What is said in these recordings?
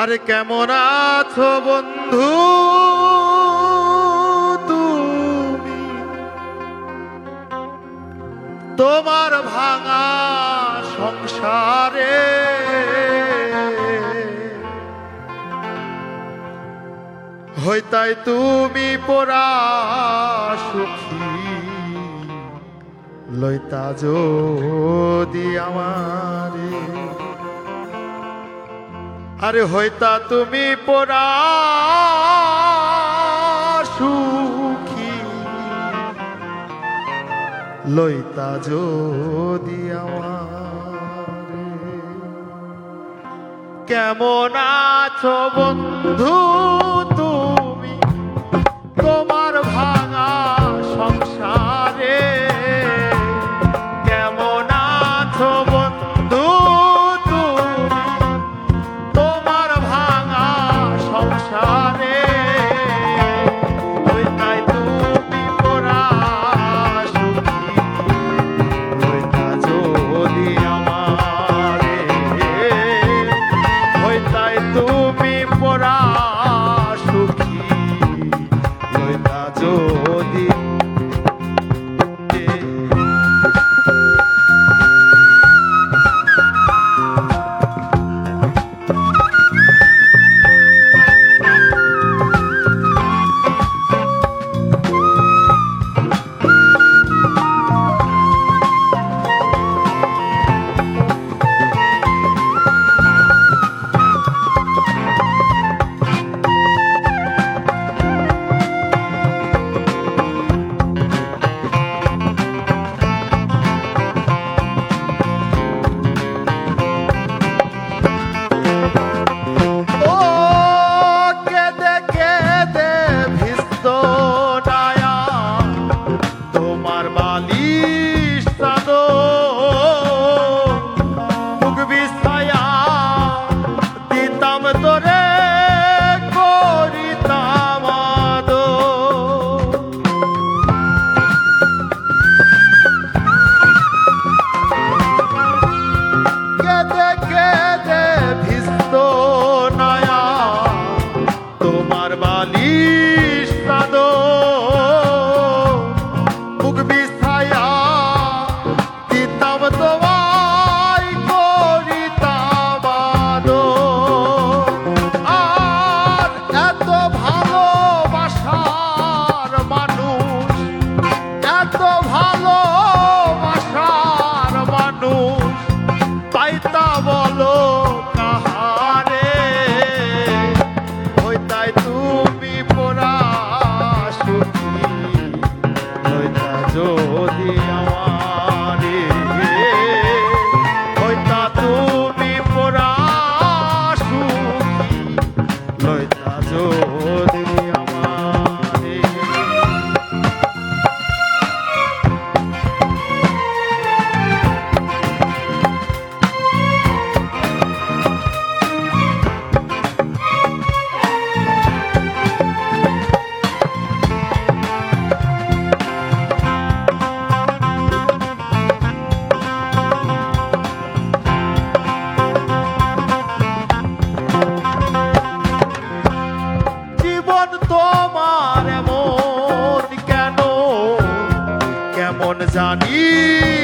আরে কেমন আছো বন্ধু? তুমি তোমার ভাঙা সংসারে হইতাই তুমি পরা সুখী। লইতা যদি আমারে আরে হইতা তুমি পরা সুখী। লইতা যদি আমারে। কেমন আছো বন্ধু তুমি? তোমার ভাঙা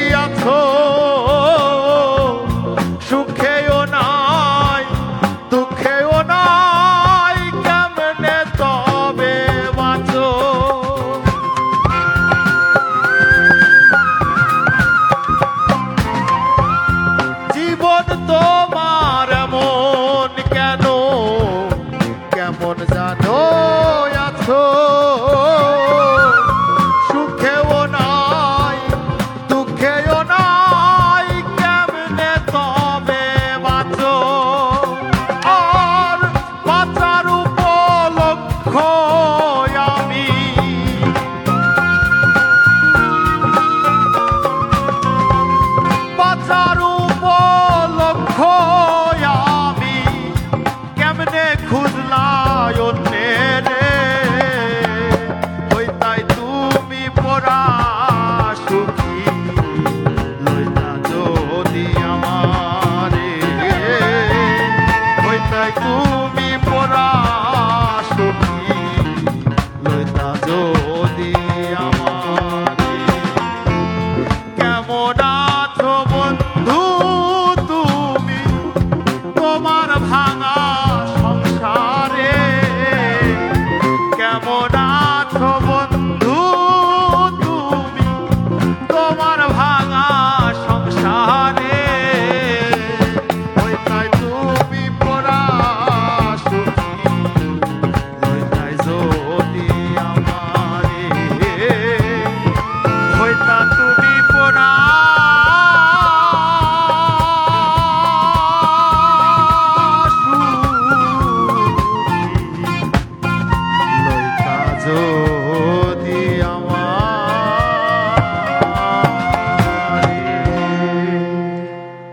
Jacob. one of Hong Kong.